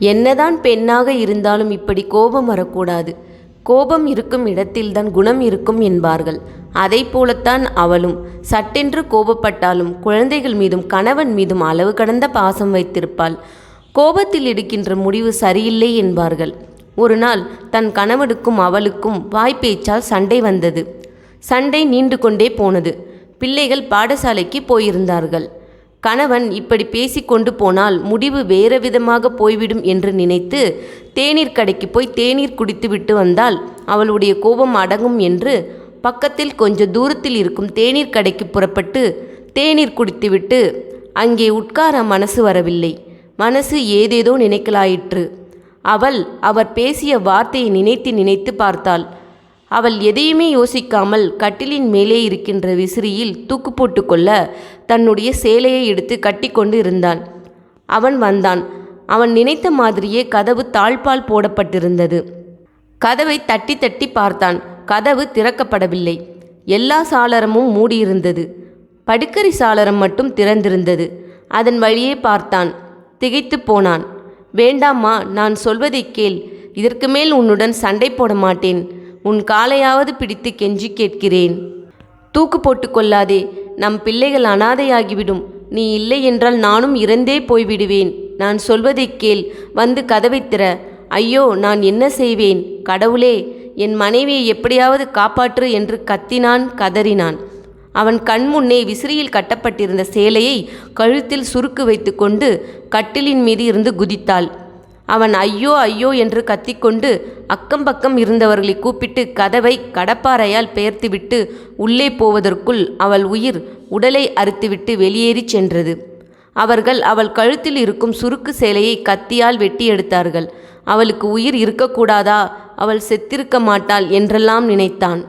என்னதான் பெண்ணாக இருந்தாலும் இப்படி கோபம் வரக்கூடாது. கோபம் இருக்கும் இடத்தில்தான் குணம் இருக்கும் என்பார்கள். அதை போலத்தான் அவளும். சட்டென்று கோபப்பட்டாலும் குழந்தைகள் மீதும் கணவன் மீதும் அளவு கடந்த பாசம் வைத்திருப்பாள். கோபத்தில் எடுக்கின்ற முடிவு சரியில்லை என்பார்கள். ஒரு நாள் தன் கணவனுக்கும் அவளுக்கும் வாய்ப்பேச்சால் சண்டை வந்தது. சண்டை நீண்டு கொண்டே போனது. பிள்ளைகள் பாடசாலைக்கு போயிருந்தார்கள். கணவன் இப்படி பேசி கொண்டு போனால் முடிவு வேறு விதமாக போய்விடும் என்று நினைத்து தேநீர் கடைக்கு போய் தேநீர் குடித்துவிட்டு வந்தால் அவளுடைய கோபம் அடங்கும் என்று பக்கத்தில் கொஞ்ச தூரத்தில் இருக்கும் தேநீர் கடைக்கு புறப்பட்டு தேநீர் குடித்துவிட்டு அங்கே உட்கார மனசு வரவில்லை. மனசு ஏதேதோ நினைக்கலாயிற்று. அவள் அவர் பேசிய வார்த்தையை நினைத்து நினைத்து பார்த்தாள். அவள் எதையுமே யோசிக்காமல் கட்டிலின் மேலே இருக்கின்ற விசிறியில் தூக்கு போட்டுக்கொள்ள தன்னுடைய சேலையை எடுத்து கட்டிக்கொண்டு இருந்தான். அவன் வந்தான். அவன் நினைத்த மாதிரியே கதவு தாழ்பால் போடப்பட்டிருந்தது. கதவை தட்டி தட்டி பார்த்தான். கதவு திறக்கப்படவில்லை. எல்லா சாளரமும் மூடியிருந்தது. படுக்கரி சாளரம் மட்டும் திறந்திருந்தது. அதன் வழியே பார்த்தான். திகைத்து போனான். வேண்டாம்மா நான் சொல்வதைக் கேள். இதற்கு மேல் உன்னுடன் சண்டை போட மாட்டேன். உன் காலையாவது பிடித்து கெஞ்சி கேட்கிறேன். தூக்கு போட்டு கொள்ளாதே நம் பிள்ளைகள் அனாதையாகிவிடும். நீ இல்லை என்றால் நானும் இறந்தே போய்விடுவேன். நான் சொல்வதைக் கேள் வந்து கதவை திற. ஐயோ நான் என்ன செய்வேன்? கடவுளே என் மனைவியை எப்படியாவது காப்பாற்று என்று கத்தினான் கதறினான். அவன் கண்முன்னே விசிறியில் கட்டப்பட்டிருந்த சேலையை கழுத்தில் சுருக்கு வைத்துக்கொண்டு கட்டிலின் மீது இருந்து குதித்தாள். அவன் ஐயோ ஐயோ என்று கத்திக்கொண்டு அக்கம் பக்கம் இருந்தவர்களை கூப்பிட்டு கதவை கடப்பாறையால் பெயர்த்துவிட்டு உள்ளே போவதற்குள் அவள் உயிர் உடலை அறுத்துவிட்டு வெளியேறிச் சென்றது. அவர்கள் அவள் கழுத்தில் இருக்கும் சுருக்கு சேலையை கத்தியால் வெட்டி எடுத்தார்கள். அவளுக்கு உயிர் இருக்கக்கூடாதா? அவள் செத்திருக்க மாட்டாள் என்றெல்லாம் நினைத்தான்.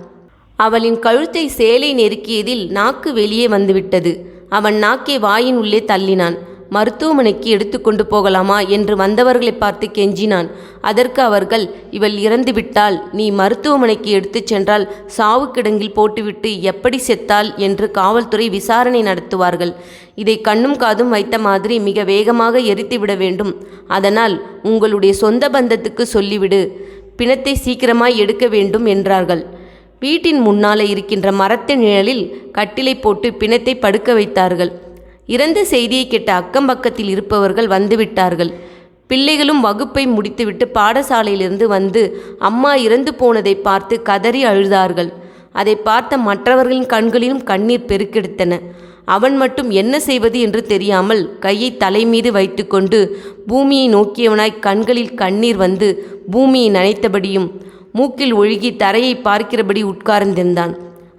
அவளின் கழுத்தை சேலை நெருக்கியதில் நாக்கு வெளியே வந்துவிட்டது. அவன் நாக்கை வாயின் உள்ளே தள்ளினான். மருத்துவமனைக்கு எடுத்துக்கொண்டு போகலாமா என்று வந்தவர்களை பார்த்து கெஞ்சினான். அதற்கு அவர்கள் இவள் இறந்துவிட்டால் நீ மருத்துவமனைக்கு எடுத்துச் சென்றால் சாவு கிடங்கில் போட்டுவிட்டு எப்படி செத்தாள்? என்று காவல்துறை விசாரணை நடத்துவார்கள். இதை கண்ணும் காதும் வைத்த மாதிரி மிக வேகமாக எரித்துவிட வேண்டும். அதனால் உங்களுடைய சொந்த பந்தத்துக்கு சொல்லிவிடு. பிணத்தை சீக்கிரமாய் எடுக்க வேண்டும் என்றார்கள். வீட்டின் முன்னாலே இருக்கின்ற மரத்தின் நிழலில் கட்டிலை போட்டு பிணத்தை படுக்க வைத்தார்கள். இறந்த செய்தியை கேட்ட அக்கம் பக்கத்தில் இருப்பவர்கள் வந்துவிட்டார்கள். பிள்ளைகளும் வகுப்பை முடித்துவிட்டு பாடசாலையிலிருந்து வந்து அம்மா இறந்து போனதை பார்த்து கதறி அழுதார்கள். அதை பார்த்த மற்றவர்களின் கண்களிலும் கண்ணீர் பெருக்கெடுத்தன. அவன் மட்டும் என்ன செய்வது என்று தெரியாமல் கையை தலைமீது வைத்துக்கொண்டு பூமியை நோக்கியவனாய் கண்களில் கண்ணீர் வந்து பூமியை நனைத்தபடியும் மூக்கில் ஒழுகி தரையை பார்க்கிறபடி உட்கார்ந்திருந்தான்.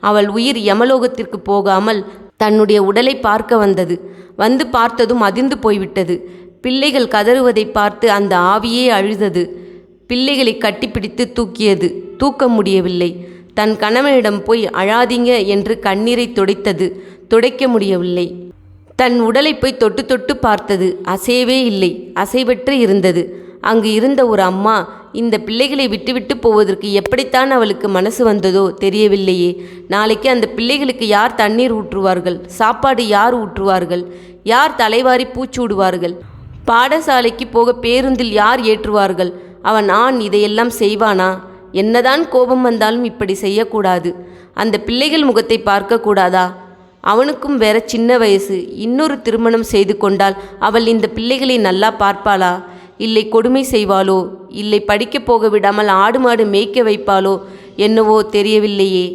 அவள் உயிர் யமலோகத்திற்கு போகாமல் தன்னுடைய உடலை பார்க்க வந்தது. வந்து பார்த்ததும் அதிர்ந்து போய்விட்டது. பிள்ளைகள் கதறுவதை பார்த்து அந்த ஆவியே அழுதது. பிள்ளைகளை கட்டிப்பிடித்து தூக்கியது. தூக்க முடியவில்லை. தன் கணவனிடம் போய் அழாதீங்க என்று கண்ணீரை துடைத்தது. துடைக்க முடியவில்லை. தன் உடலை போய் தொட்டு தொட்டு பார்த்தது. அசையவே இல்லை. அசைவற்று இருந்தது. அங்கு இருந்த ஒரு அம்மா இந்த பிள்ளைகளை விட்டுவிட்டு போவதற்கு எப்படித்தான் அவளுக்கு மனசு வந்ததோ தெரியவில்லையே. நாளைக்கு அந்த பிள்ளைகளுக்கு யார் தண்ணீர் ஊற்றுவார்கள்? சாப்பாடு யார் ஊற்றுவார்கள்? யார் தலைவாரி பூச்சூடுவார்கள் பாடசாலைக்கு போக பேருந்தில் யார் ஏற்றுவார்கள்? அவன் ஆண் இதையெல்லாம் செய்வானா? என்னதான் கோபம் வந்தாலும் இப்படி செய்யக்கூடாது. அந்த பிள்ளைகள் முகத்தை பார்க்கக்கூடாதா? அவனுக்கும் வேற சின்ன வயசு. இன்னொரு திருமணம் செய்து கொண்டால் அவள் இந்த பிள்ளைகளை நல்லா பார்ப்பாளா? இல்லை கொடுமை செய்வாளோ? இல்லை படிக்கப் போக விடாமல் ஆடு மாடு மேய்க்க வைப்பாளோ? என்னவோ தெரியவில்லையே.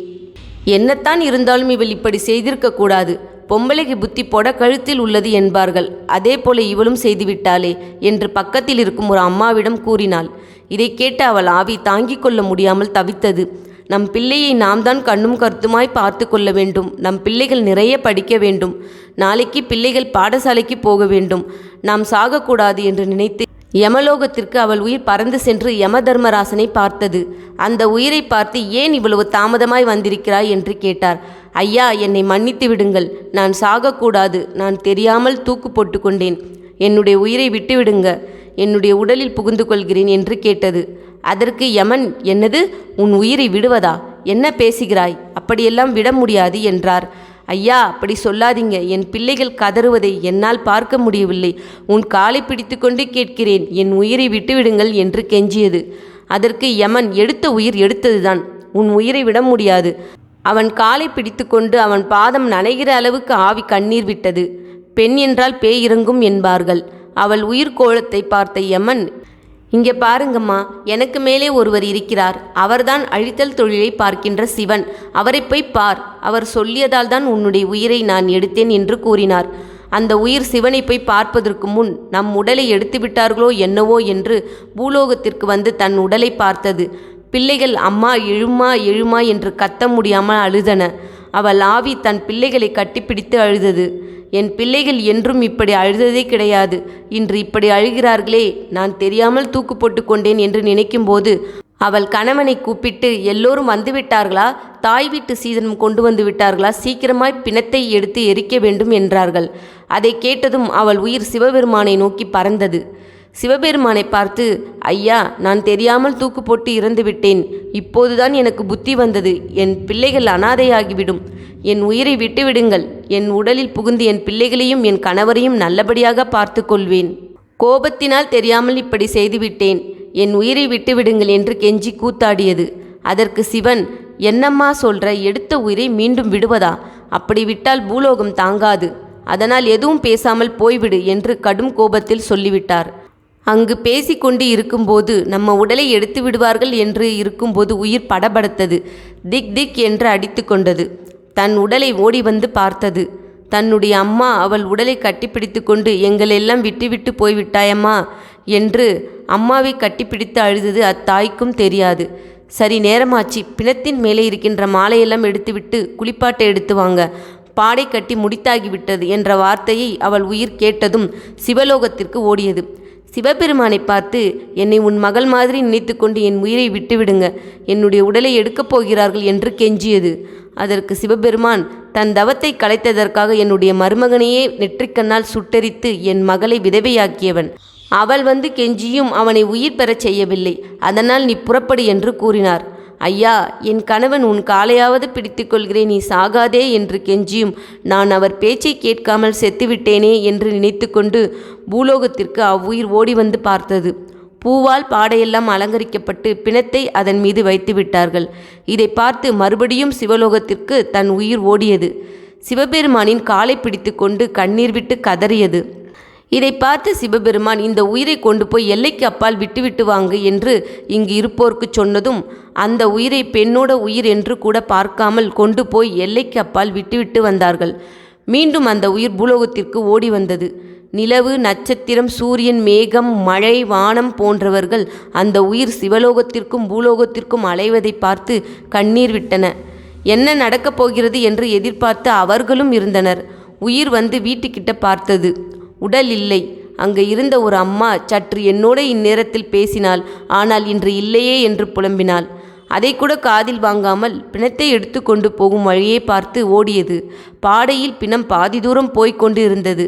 என்னத்தான் இருந்தாலும் இவள் இப்படி செய்திருக்கக்கூடாது பொம்பளைக்கு புத்தி பொட கழுத்தில் உள்ளது என்பார்கள். அதே போல இவளும் செய்துவிட்டாளே என்று பக்கத்தில் இருக்கும் ஒரு அம்மாவிடம் கூறினாள். இதை கேட்டு அவள் ஆவி தாங்கிக் கொள்ள முடியாமல் தவித்தது. நம் பிள்ளையை நாம் தான் கண்ணும் கருத்துமாய் பார்த்து கொள்ள வேண்டும். நம் பிள்ளைகள் நிறைய படிக்க வேண்டும். நாளைக்கு பிள்ளைகள் பாடசாலைக்கு போக வேண்டும். நாம் சாகக்கூடாது என்று நினைத்து யமலோகத்திற்கு அவள் உயிர் பறந்து சென்று யமதர்மராசனை பார்த்தது. அந்த உயிரை பார்த்து ஏன் இவ்வளவு தாமதமாய் வந்திருக்கிறாய் என்று கேட்டார். ஐயா என்னை மன்னித்து விடுங்கள். நான் சாகக்கூடாது. நான் தெரியாமல் தூக்கு போட்டு கொண்டேன். என்னுடைய உயிரை விட்டுவிடுங்க என்னுடைய உடலில் புகுந்து கொள்கிறேன் என்று கேட்டது. அதற்கு யமன் என்னது? உன் உயிரை விடுவதா? என்ன பேசுகிறாய்? அப்படியெல்லாம் விட முடியாது என்றார். ஐயா அப்படி சொல்லாதீங்க. என் பிள்ளைகள் கதறுவதை என்னால் பார்க்க முடியவில்லை. உன் காலை பிடித்துக்கொண்டு கேட்கிறேன். என் உயிரை விட்டுவிடுங்கள் என்று கெஞ்சியது. அதற்கு யமன் எடுத்த உயிர் எடுத்ததுதான். உன் உயிரை விட முடியாது. அவன் காலை பிடித்துக்கொண்டு அவன் பாதம் நனைகிற அளவுக்கு ஆவி கண்ணீர் விட்டது. பெண் என்றால் பேய் இறங்கும் என்பார்கள். அவள் உயிர் கோலத்தை பார்த்த யமன் இங்கே பாருங்கம்மா எனக்கு மேலே ஒருவர் இருக்கிறார். அவர்தான் அழித்தல் தொழிலை பார்க்கின்ற சிவன். அவரை போய் பார். அவர் சொல்லியதால் தான் உன்னுடைய உயிரை நான் எடுத்தேன் என்று கூறினார். அந்த உயிர் சிவனை போய் பார்ப்பதற்கு முன் நம் உடலை எடுத்து விட்டார்களோ என்னவோ என்று பூலோகத்திற்கு வந்து தன் உடலை பார்த்தது. பிள்ளைகள் அம்மா எழுமா எழுமா என்று கத்த முடியாமல் அழுதன. அவள் ஆவி தன் பிள்ளைகளை கட்டிப்பிடித்து அழுதது. என் பிள்ளைகள் என்றும் இப்படி அழுததே கிடையாது. இன்று இப்படி அழுகிறார்களே நான் தெரியாமல் தூக்கு போட்டு கொண்டேன் என்று நினைக்கும்போது அவள் கணவனை கூப்பிட்டு எல்லோரும் வந்துவிட்டார்களா தாய் வீட்டு சீதனம் கொண்டு வந்து விட்டார்களா? சீக்கிரமாய் பிணத்தை எடுத்து எரிக்க வேண்டும் என்றார்கள். அதை கேட்டதும் அவள் உயிர் சிவபெருமானை நோக்கி பறந்தது. சிவபெருமானை பார்த்து ஐயா நான் தெரியாமல் தூக்கு போட்டு இறந்து விட்டேன். இப்போதுதான் எனக்கு புத்தி வந்தது. என் பிள்ளைகள் அனாதையாகிவிடும். என் உயிரை விட்டுவிடுங்கள். என் உடலில் புகுந்து என் பிள்ளைகளையும் என் கணவரையும் நல்லபடியாக பார்த்து கொள்வேன். கோபத்தினால் தெரியாமல் இப்படி செய்துவிட்டேன் என் உயிரை விட்டுவிடுங்கள் என்று கெஞ்சி கூத்தாடியது. அதற்கு சிவன் என்னம்மா சொல்ற? எடுத்த உயிரை மீண்டும் விடுவதா? அப்படி விட்டால் பூலோகம் தாங்காது. அதனால் எதுவும் பேசாமல் போய்விடு என்று கடும் கோபத்தில் சொல்லிவிட்டார். அங்கு பேசிக்கொண்டு இருக்கும்போது நம்ம உடலை எடுத்து விடுவார்கள் என்று இருக்கும்போது உயிர் படபடத்தது. திக் திக் என்று அடித்து கொண்டது. தன் உடலை ஓடி வந்து பார்த்தது. தன்னுடைய அம்மா அவள் உடலை கட்டிப்பிடித்து கொண்டு எங்களெல்லாம் விட்டுவிட்டு போய்விட்டாயம்மா என்று அம்மாவை கட்டிப்பிடித்து அழுதது அத்தாய்க்கும் தெரியாது. சரி நேரமாச்சு. பிணத்தின் மேலே இருக்கின்ற மாலையெல்லாம் எடுத்துவிட்டு குளிப்பாட்டை எடுத்து வாங்க. பாடை கட்டி முடித்தாகிவிட்டது என்ற வார்த்தையை அவள் உயிர் கேட்டதும் சிவலோகத்திற்கு ஓடியது. சிவபெருமானை பார்த்து என்னை உன் மகள் மாதிரி நினைத்துக்கொண்டு என் உயிரை விட்டுவிடுங்க. என்னுடைய உடலை எடுக்கப் போகிறார்கள் என்று கெஞ்சியது. அதற்கு சிவபெருமான் தன் தவத்தை கலைத்ததற்காக என்னுடைய மருமகனையே நெற்றிக்கண்ணால் சுட்டரித்து என் மகளை விதவையாக்கியவன். அவள் வந்து கெஞ்சியும் அவனை உயிர் பெறச் செய்யவில்லை. அதனால் நீ புறப்படு என்று கூறினார். ஐயா என் கணவன் உன் காலையாவது பிடித்துக்கொள்கிறேன் நீ சாகாதே என்று கெஞ்சியும். நான் அவர் பேச்சை கேட்காமல் செத்துவிட்டேனே என்று நினைத்துக்கொண்டு பூலோகத்திற்கு அவ்வுயிர் ஓடி வந்து பார்த்தது. பூவால் பாடையெல்லாம் அலங்கரிக்கப்பட்டு பிணத்தை அதன் மீது வைத்து விட்டார்கள். இதை பார்த்து மறுபடியும் சிவலோகத்திற்கு தன் உயிர் ஓடியது. சிவபெருமானின் காலை பிடித்துக்கொண்டு கண்ணீர் விட்டு கதறியது. இதை பார்த்து சிவபெருமான் இந்த உயிரை கொண்டு போய் எல்லைக்கு அப்பால் விட்டுவிட்டு வாங்க என்று இங்கு இருப்போர்க்கு சொன்னதும் அந்த உயிரை பெண்ணோட உயிர் என்று கூட பார்க்காமல் கொண்டு போய் எல்லைக்கு அப்பால் விட்டுவிட்டு வந்தார்கள். மீண்டும் அந்த உயிர் பூலோகத்திற்கு ஓடி வந்தது. நிலவு நட்சத்திரம் சூரியன் மேகம் மழை வானம் போன்றவர்கள் அந்த உயிர் சிவலோகத்திற்கும் பூலோகத்திற்கும் அலைவதை பார்த்து கண்ணீர் விட்டன. என்ன நடக்கப் போகிறது என்று எதிர்பார்த்து அவர்களும் இருந்தனர். உயிர் வந்து வீட்டுக்கிட்ட பார்த்தது. உடல் இல்லை. அங்கே இருந்த ஒரு அம்மா சற்று என்னோட இந்நேரத்தில் பேசினாள். ஆனால் இன்று இல்லையே என்று புலம்பினாள். அதை கூட காதில் வாங்காமல் பிணத்தை எடுத்து கொண்டு போகும் வழியை பார்த்து ஓடியது. பாடையில் பிணம் பாதி தூரம் போய்க் கொண்டு இருந்தது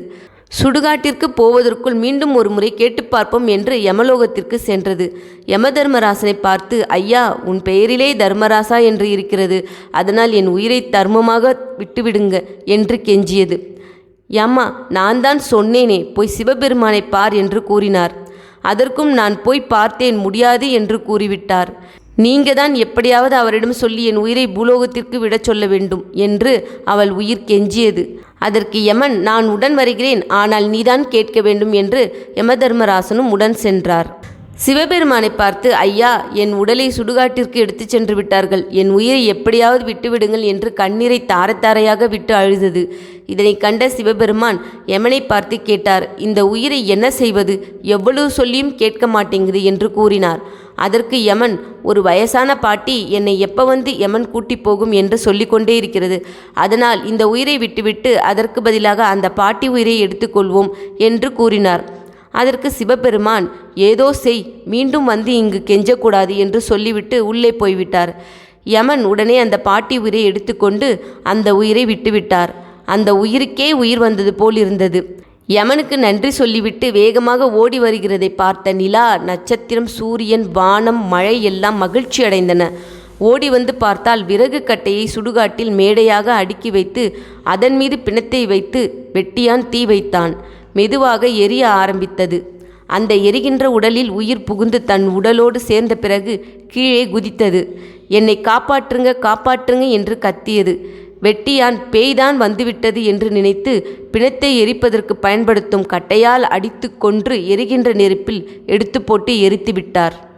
சுடுகாட்டிற்கு போவதற்குள் மீண்டும் ஒரு முறை கேட்டு பார்ப்போம் என்று யமலோகத்திற்கு சென்றது. யமதர்மராசனை பார்த்து ஐயா உன் பெயரிலே தர்மராசா என்று இருக்கிறது. அதனால் என் உயிரை தர்மமாக விட்டுவிடுங்க என்று கெஞ்சியது. யம்மா நான் தான் சொன்னேனே போய் சிவபெருமானை பார் என்று கூறினார். அதற்கும் நான் போய் பார்த்தேன் முடியாது என்று கூறிவிட்டார். நீங்க தான் எப்படியாவது அவரிடம் சொல்லி என் உயிரை பூலோகத்திற்கு விடச் சொல்ல வேண்டும் என்று அவள் உயிர் கெஞ்சியது. அதற்கு யமன் நான் உடன் வருகிறேன் ஆனால் நீதான் கேட்க வேண்டும் என்று யமதர்மராசனும் உடன் சென்றார். சிவபெருமானை பார்த்து ஐயா என் உடலை சுடுகாட்டிற்கு எடுத்துச் சென்று விட்டார்கள். என் உயிரை எப்படியாவது விட்டுவிடுங்கள் என்று கண்ணீரை தாரத்தாரையாக விட்டு அழுதது. இதனை கண்ட சிவபெருமான் எமனை பார்த்து கேட்டார் இந்த உயிரை என்ன செய்வது? எவ்வளவு சொல்லியும் கேட்க மாட்டேங்குது என்று கூறினார். அதற்கு யமன் ஒரு வயசான பாட்டி என்னை எப்போ வந்து யமன் கூட்டி போகும் என்று சொல்லிக்கொண்டே இருக்கிறது. அதனால் இந்த உயிரை விட்டுவிட்டு அதற்கு பதிலாக அந்த பாட்டி உயிரை எடுத்துக்கொள்வோம் என்று கூறினார். அதற்கு சிவபெருமான் ஏதோ செய் மீண்டும் வந்து இங்கு கெஞ்சக்கூடாது என்று சொல்லிவிட்டு உள்ளே போய்விட்டார். யமன் உடனே அந்த பாட்டி உயிரை எடுத்துக்கொண்டு அந்த உயிரை விட்டுவிட்டார். அந்த உயிருக்கே உயிர் வந்தது போல் இருந்தது. யமனுக்கு நன்றி சொல்லிவிட்டு வேகமாக ஓடி வருகிறதை பார்த்த நிலா நட்சத்திரம் சூரியன் வானம் மழை எல்லாம் மகிழ்ச்சி அடைந்தன. ஓடி வந்து பார்த்தால் விறகு கட்டையை சுடுகாட்டில் மேடையாக அடுக்கி வைத்து அதன் மீது பிணத்தை வைத்து வெட்டியான் தீ வைத்தான். மெதுவாக எரிய ஆரம்பித்தது. அந்த எரிகின்ற உடலில் உயிர் புகுந்து தன் உடலோடு சேர்ந்த பிறகு கீழே குதித்தது. என்னை காப்பாற்றுங்க காப்பாற்றுங்க என்று கத்தியது. வெட்டியான் பேய்தான் வந்துவிட்டது என்று நினைத்து பிணத்தை எரிப்பதற்கு பயன்படுத்தும் கட்டையால் அடித்து கொன்று எரிகின்ற நெருப்பில் எடுத்து போட்டு எரித்து விட்டார்